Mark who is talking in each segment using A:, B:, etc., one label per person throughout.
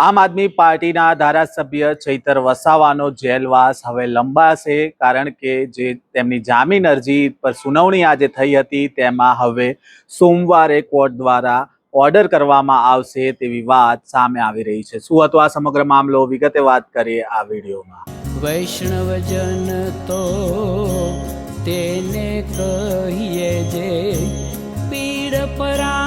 A: આમ આદમી પાર્ટીના ધારાસભ્ય ચૈતર વસાવાનો જેલવાસ હવે લંબાશે, કારણ કે જે તેમની જામીન અરજી પર સુનાવણી આજે થઈ હતી, તેમાં હવે સોમવારે કોર્ટ દ્વારા ઓર્ડર કરવામાં આવશે તેવી વાત સામે આવી રહી છે. શું હતો આ સમગ્ર મામલો? વિગતે વાત કરીએ આ વિડીયોમાં.
B: વૈષ્ણવજન તો તેને કહીએ જે પીડ પરાઈ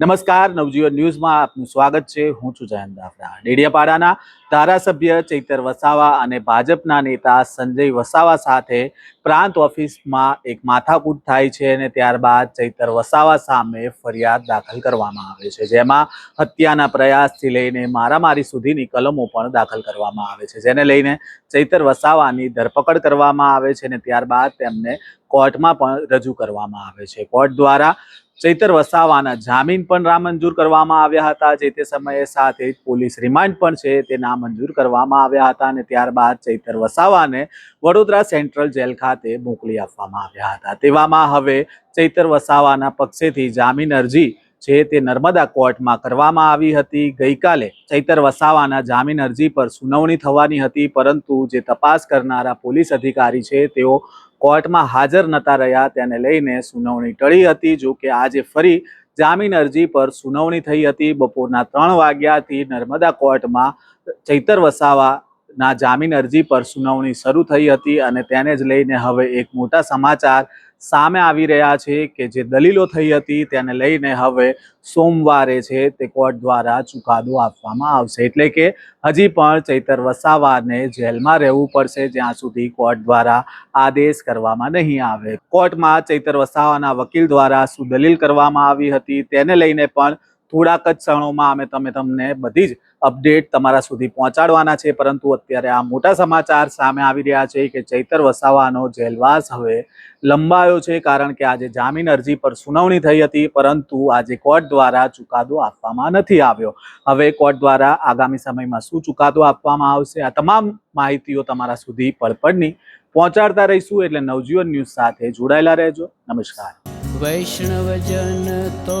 A: નમસ્કાર, નવજીવન ન્યૂઝમાં આપનું સ્વાગત છે. હું છું જયંત દાફડા. ડેડિયાપાડાના ધારાસભ્ય ચૈતર વસાવા અને ભાજપના નેતા સંજય વસાવા સાથે પ્રાંત ઓફિસમાં એક માથાકૂટ થાય છે અને ત્યારબાદ ચૈતર વસાવા સામે ફરિયાદ દાખલ કરવામાં આવે છે. જેમાં હત્યાના પ્રયાસથી લઈને મારામારી સુધીની કલમો પણ દાખલ કરવામાં આવે છે. જેને લઈને ચૈતર વસાવાની ધરપકડ કરવામાં આવે છે અને ત્યારબાદ તેમને કોર્ટમાં પણ રજૂ કરવામાં આવે છે. કોર્ટ દ્વારા ચૈતર વસાવાના જામીન પણ નામંજૂર કરવામાં આવ્યા હતા. જે તે સમયે સાથે જ પોલીસ રિમાન્ડ પણ છે તે નામંજૂર કરવામાં આવ્યા હતા અને ત્યારબાદ ચૈતર વસાવાને વડોદરા સેન્ટ્રલ જેલ ખાતે મોકલી આપવામાં આવ્યા હતા. તેવામાં હવે ચૈતર વસાવાના પક્ષેથી જામીન અરજી છે તે નર્મદા કોર્ટમાં કરવામાં આવી હતી. ગઈકાલે ચૈતર વસાવાના જામીન અરજી પર સુનાવણી થવાની હતી, પરંતુ જે તપાસ કરનારા પોલીસ અધિકારી છે તેઓ કોર્ટમાં હાજર નતા રહ્યા તેને લઈને સુનાવણી ટળી હતી. જો કે આજે ફરી જામીન અરજી પર સુનાવણી થઈ હતી. બપોરના ત્રણ વાગ્યાથી નર્મદા કોર્ટમાં ચૈતર વસાવાના જામીન અરજી પર સુનાવણી શરૂ થઈ હતી અને તેને જ લઈને હવે એક મોટા સમાચાર સામે આવી રહ્યા છે કે જે દલીલો થઈ હતી તેને લઈને હવે સોમવારે છે તે કોર્ટ દ્વારા ચુકાદો આપવામાં આવશે. એટલે કે હજી પણ ચૈતર વસાવાને જેલમાં રહેવું પડશે જ્યાં સુધી કોર્ટ દ્વારા આદેશ કરવામાં નહીં આવે. કોર્ટમાં ચૈતર વસાવાના વકીલ દ્વારા શું દલીલ કરવામાં આવી હતી તેને લઈને પણ થોડાક જ ક્ષણોમાં અમે તમે તમને બધી જ અપડેટ તમારા સુધી પહોંચાડવાના છે, પરંતુ અત્યારે આ મોટા સમાચાર સામે આવી રહ્યા છે કે ચૈતર વસાવાનો જેલવાસ હવે લંબાયો છે, કારણ કે આજે જામીન અરજી પર સુનાવણી થઈ હતી, પરંતુ આજે કોર્ટ દ્વારા ચુકાદો આપવામાં નથી આવ્યો. હવે કોર્ટ દ્વારા આગામી સમયમાં શું ચુકાદો આપવામાં આવશે, આ તમામ માહિતીઓ તમારા સુધી પડપડની પહોંચાડતા રહીશું, એટલે નવજીવન ન્યૂઝ સાથે જોડાયેલા રહેજો. નમસ્કાર.
B: વૈષ્ણવજન તો